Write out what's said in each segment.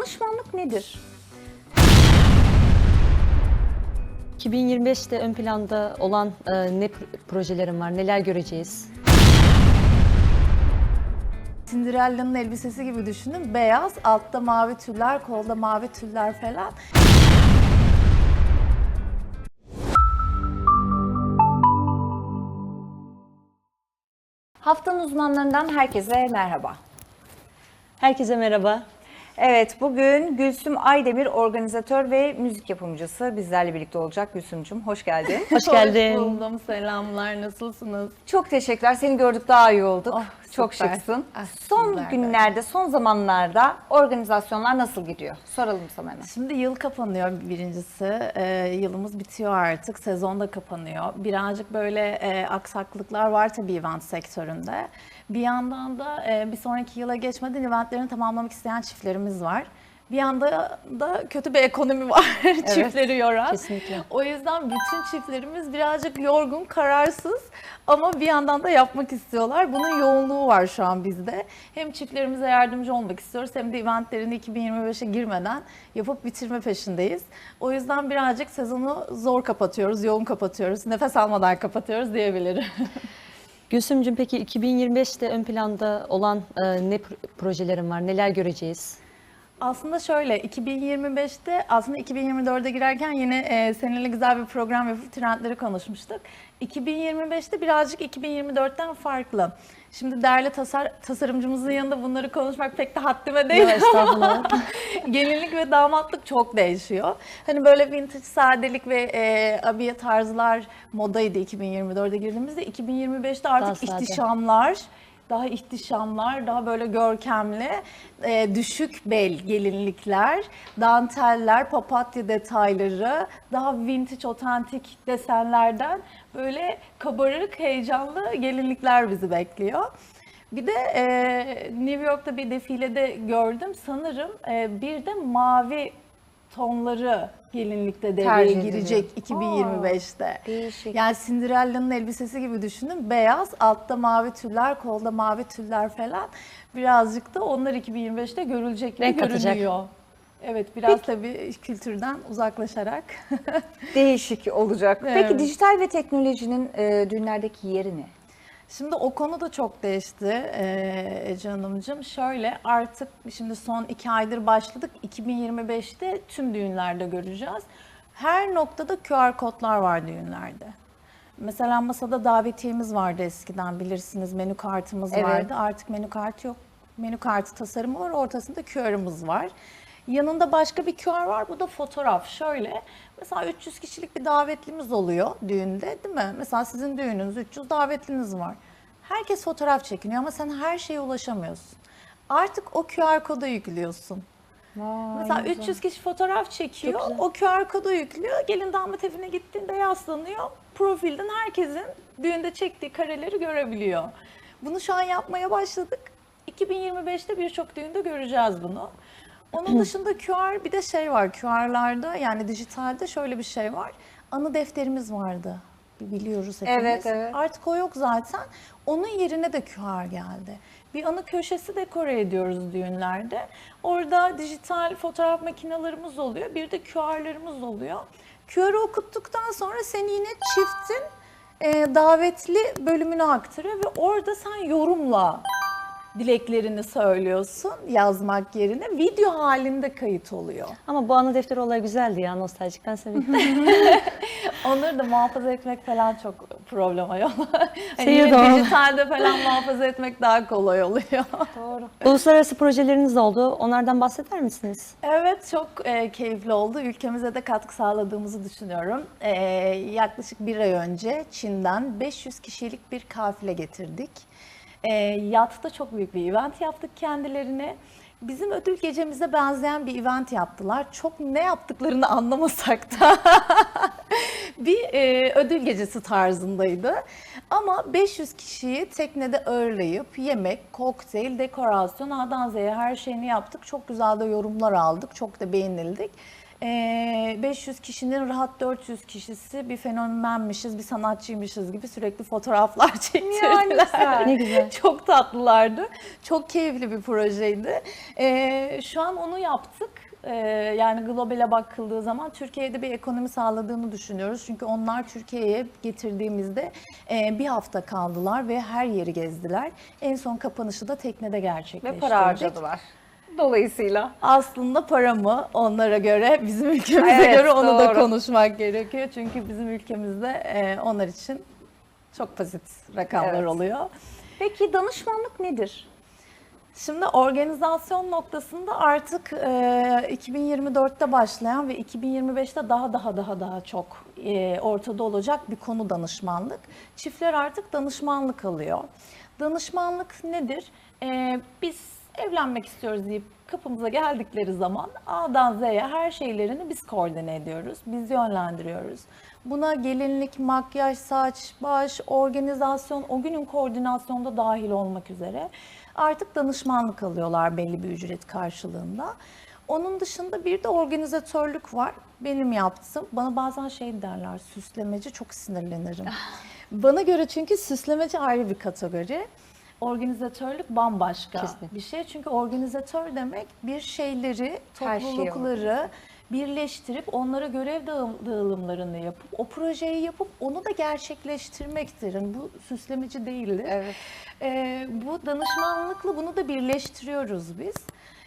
Danışmanlık nedir? 2025'te ön planda olan e, ne pro- projelerim var, neler göreceğiz? Cinderella'nın elbisesi gibi düşünün. Beyaz, altta mavi tüller, kolda mavi tüller falan. Haftanın uzmanlarından herkese merhaba. Herkese merhaba. Evet, bugün Gülsüm Aydemir organizatör ve müzik yapımcısı bizlerle birlikte olacak. Gülsümcüm hoş geldin. Hoş geldin. Hoş buldum, selamlar. Nasılsınız? Çok teşekkürler. Seni gördük daha iyi olduk. Oh, Çok süper. şıksın. Ah, son günlerde, son zamanlarda organizasyonlar nasıl gidiyor? Soralım sana hemen. Şimdi yıl kapanıyor birincisi. Ee, yılımız bitiyor artık. Sezon da kapanıyor. Birazcık böyle e, aksaklıklar var tabii event sektöründe. Bir yandan da e, bir sonraki yıla geçmeden eventlerini tamamlamak isteyen çiftlerimiz var. Bir yanda da kötü bir ekonomi var çiftleri yoran. kesinlikle. O yüzden bütün çiftlerimiz birazcık yorgun, kararsız ama bir yandan da yapmak istiyorlar. Bunun yoğunluğu var şu an bizde. Hem çiftlerimize yardımcı olmak istiyoruz hem de eventlerini 2025'e girmeden yapıp bitirme peşindeyiz. O yüzden birazcık sezonu zor kapatıyoruz, yoğun kapatıyoruz, nefes almadan kapatıyoruz diyebilirim. Gülsümcüm peki 2025'te ön planda olan e, ne pro- projelerim var, neler göreceğiz? Aslında şöyle 2025'te aslında 2024'e girerken yine e, seninle güzel bir program yapıp trendleri konuşmuştuk. 2025'te birazcık 2024'ten farklı. Şimdi değerli tasar, tasarımcımızın yanında bunları konuşmak pek de haddime değil Yok, estağfurullah. Gelinlik ve damatlık çok değişiyor. Hani böyle vintage sadelik ve e, abiye tarzlar modaydı 2024'e girdiğimizde. 2025'te artık Daha sade. Daha ihtişamlar, daha böyle görkemli, e, düşük bel gelinlikler, danteller, papatya detayları, daha vintage, otantik desenlerden böyle kabarık, heyecanlı gelinlikler bizi bekliyor. Bir de e, New York'ta bir defilede gördüm. Sanırım e, bir de mavi tonları gelinlikte devreye Tercih ediliyor. girecek 2025'te. Değişik. Yani Cinderella'nın elbisesi gibi düşünün. Beyaz, altta mavi tüller, kolda mavi tüller falan. Birazcık da onlar 2025'te görülecek gibi Renk görünüyor. Evet biraz tabii kültürden uzaklaşarak. Değişik olacak. Peki Evet. dijital ve teknolojinin e, düğünlerdeki yeri ne? Şimdi o konu da çok değişti eee Ece Hanımcığım. Şöyle artık şimdi son iki aydır başladık. 2025'te tüm düğünlerde göreceğiz. Her noktada QR kodlar var düğünlerde. Mesela masada davetiyemiz vardı eskiden bilirsiniz menü kartımız Evet. vardı. Artık menü kartı yok. Menü kartı tasarımı var ortasında QR'ımız var. Yanında başka bir QR var bu da fotoğraf. Şöyle mesela 300 kişilik bir davetlimiz oluyor düğünde değil mi? Mesela sizin düğününüz 300 davetliniz var. Herkes fotoğraf çekiniyor ama sen her şeye ulaşamıyorsun. Artık o QR kodu yüklüyorsun. Mesela 300 kişi fotoğraf çekiyor. Güzel. O QR kodu yüklüyor. Gelin damat evine gittiğinde yaslanıyor. Profilden herkesin düğünde çektiği kareleri görebiliyor. Bunu şu an yapmaya başladık. 2025'te birçok düğünde göreceğiz bunu. Onun dışında QR bir de şey var. QR'larda yani dijitalde şöyle bir şey var. Anı defterimiz vardı. Biliyoruz hepimiz. Evet, evet. Artık o yok zaten. Onun yerine de QR geldi. Bir anı köşesi dekore ediyoruz düğünlerde. Orada dijital fotoğraf makinelerimiz oluyor. Bir de QR'larımız oluyor. QR'ı okuttuktan sonra seni yine çiftin e, davetli bölümüne aktarıyor ve orada sen yorumla dileklerini söylüyorsun yazmak yerine video halinde kayıt oluyor. Ama bu anı defteri olayı güzeldi ya, nostaljik. Ben seviyorum. Onları da muhafaza etmek falan çok problem ayol. hani doğru. dijitalde falan muhafaza etmek daha kolay oluyor. Doğru. Uluslararası projeleriniz oldu. Onlardan bahseder misiniz? Evet çok e, keyifli oldu. Ülkemize de katkı sağladığımızı düşünüyorum. E, yaklaşık bir ay önce Çin'den 500 kişilik bir kafile getirdik. E, yatta çok büyük bir event yaptık kendilerine. Bizim ödül gecemize benzeyen bir event yaptılar. Çok ne yaptıklarını anlamasak da bir e, ödül gecesi tarzındaydı. Ama 500 kişiyi teknede ağırlayıp yemek, kokteyl, dekorasyon A'dan Z'ye her şeyini yaptık. Çok güzel de yorumlar aldık. Çok da beğenildik. Ee, 500 kişinin rahat 400 kişisi bir fenomenmişiz, bir sanatçıymışız gibi sürekli fotoğraflar çektirdiler. ne güzel. Ne güzel. Çok tatlılardı. Çok keyifli bir projeydi. Ee, şu an onu yaptık. Ee, yani globale bakıldığı zaman Türkiye'de bir ekonomi sağladığını düşünüyoruz. Çünkü onlar Türkiye'ye getirdiğimizde e, bir hafta kaldılar ve her yeri gezdiler. En son kapanışı da teknede Ve gerçekleştirdik. para harcadılar. Dolayısıyla. Aslında para mı onlara göre, bizim ülkemize Evet, göre onu da doğru. konuşmak gerekiyor. Çünkü bizim ülkemizde e, onlar için çok basit rakamlar Evet. oluyor. Peki danışmanlık nedir? Şimdi organizasyon noktasında artık e, 2024'te başlayan ve 2025'te daha daha daha daha çok e, ortada olacak bir konu danışmanlık. Çiftler artık danışmanlık alıyor. Danışmanlık nedir? E, biz evlenmek istiyoruz deyip kapımıza geldikleri zaman A'dan Z'ye her şeylerini biz koordine ediyoruz, biz yönlendiriyoruz. Buna gelinlik, makyaj, saç, baş, organizasyon, o günün koordinasyonda dahil olmak üzere artık danışmanlık alıyorlar belli bir ücret karşılığında. Onun dışında bir de organizatörlük var. Benim yaptığım. Bana bazen şey derler, süslemeci çok sinirlenirim. Bana göre çünkü süslemeci ayrı bir kategori. Organizatörlük bambaşka Kesinlikle. bir şey. Çünkü organizatör demek bir şeyleri, toplulukları birleştirip onlara görev dağılımlarını yapıp o projeyi yapıp onu da gerçekleştirmektir. Yani bu süslemeci değildir. Evet. Ee, bu danışmanlıkla bunu da birleştiriyoruz biz.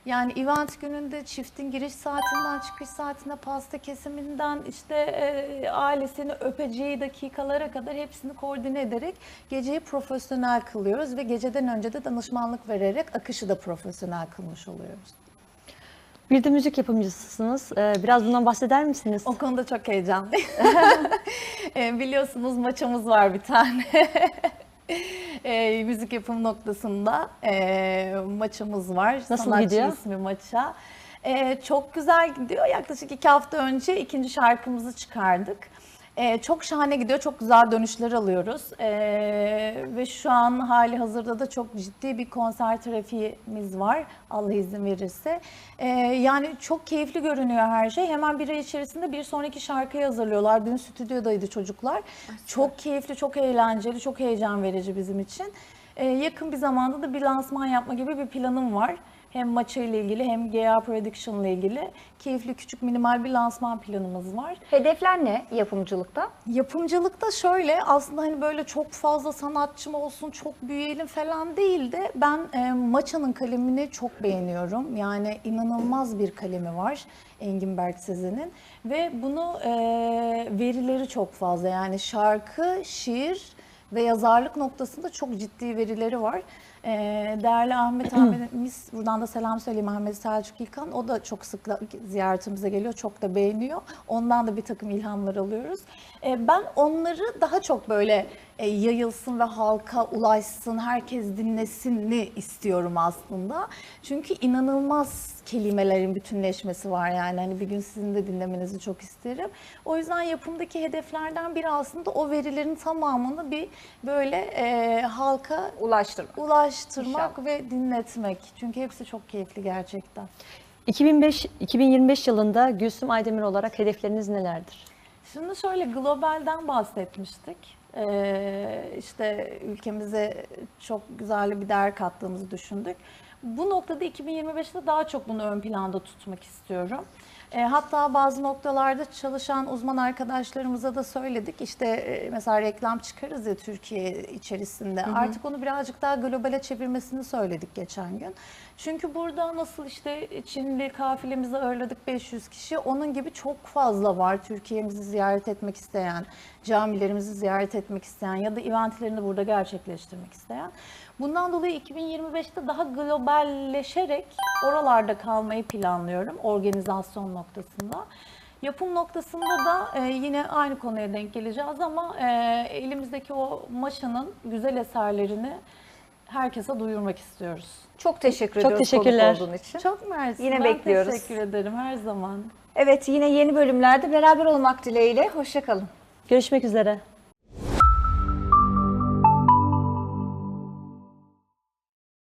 Yani event gününde çiftin giriş saatinden çıkış saatine pasta kesiminden işte e, ailesini öpeceği dakikalara kadar hepsini koordine ederek geceyi profesyonel kılıyoruz ve geceden önce de danışmanlık vererek akışı da profesyonel kılmış oluyoruz. Bir de müzik yapımcısınız. Ee, Biraz bundan bahseder misiniz? O konuda çok heyecanlıyım. E, biliyorsunuz maçımız var bir tane. E, müzik yapım noktasında e, maçımız var. Nasıl Sanatçı gidiyor? ismi maça. E, çok güzel gidiyor. Yaklaşık iki hafta önce ikinci şarkımızı çıkardık. E, çok şahane gidiyor. Çok güzel dönüşler alıyoruz. E, ve şu an hali hazırda da çok ciddi bir konser trafiğimiz var. Allah izin verirse. E, yani çok keyifli görünüyor her şey. Hemen bir ay içerisinde bir sonraki şarkıyı hazırlıyorlar. Dün stüdyodaydı çocuklar. Çok keyifli, çok eğlenceli, çok heyecan verici bizim için. E, yakın bir zamanda da bir lansman yapma gibi bir planım var. Hem maça ile ilgili hem GA Production ile ilgili keyifli küçük minimal bir lansman planımız var. Hedefler ne yapımcılıkta? Yapımcılıkta şöyle aslında hani böyle çok fazla sanatçım olsun, çok büyüyelim falan değil de ben e, Maça'nın kalemini çok beğeniyorum. Yani inanılmaz bir kalemi var Engin Berk Sezen'in ve bunu e, verileri çok fazla yani şarkı, şiir ve yazarlık noktasında çok ciddi verileri var. E, değerli Ahmet Ahmet'imiz buradan da selam söyleyeyim Ahmet Selçuk İlkan. O da çok sık ziyaretimize geliyor. Çok da beğeniyor. Ondan da bir takım ilhamlar alıyoruz. E, ben onları daha çok böyle e, yayılsın ve halka ulaşsın, herkes dinlesinni istiyorum aslında. Çünkü inanılmaz kelimelerin bütünleşmesi var yani. Hani bir gün sizin de dinlemenizi çok isterim. O yüzden yapımdaki hedeflerden biri aslında o verilerin tamamını bir böyle e, halka Ulaştırma. ulaştırmak İnşallah. ve dinletmek. Çünkü hepsi çok keyifli gerçekten. 2005 2025 yılında Gülsüm Aydemir olarak hedefleriniz nelerdir? Şimdi şöyle globalden bahsetmiştik. Ee, işte ülkemize çok güzel bir değer kattığımızı düşündük. Bu noktada 2025'te daha çok bunu ön planda tutmak istiyorum. Ee, hatta bazı noktalarda çalışan uzman arkadaşlarımıza da söyledik. İşte e, mesela reklam çıkarız ya Türkiye içerisinde. Artık onu birazcık daha globale çevirmesini söyledik geçen gün. Çünkü burada nasıl işte Çinli kafilemizi ağırladık 500 kişi. Onun gibi çok fazla var Türkiye'mizi ziyaret etmek isteyen, camilerimizi ziyaret etmek isteyen ya da eventlerini burada gerçekleştirmek isteyen. Bundan dolayı 2025'te daha globalleşerek oralarda kalmayı planlıyorum organizasyon noktasında. Yapım noktasında da e, yine aynı konuya denk geleceğiz ama e, elimizdeki o maşanın güzel eserlerini herkese duyurmak istiyoruz. Çok teşekkür Çok ediyoruz teşekkürler. konuk olduğun için. Çok mersi. Yine ben bekliyoruz. teşekkür ederim her zaman. Evet yine yeni bölümlerde beraber olmak dileğiyle. Hoşçakalın. Görüşmek üzere.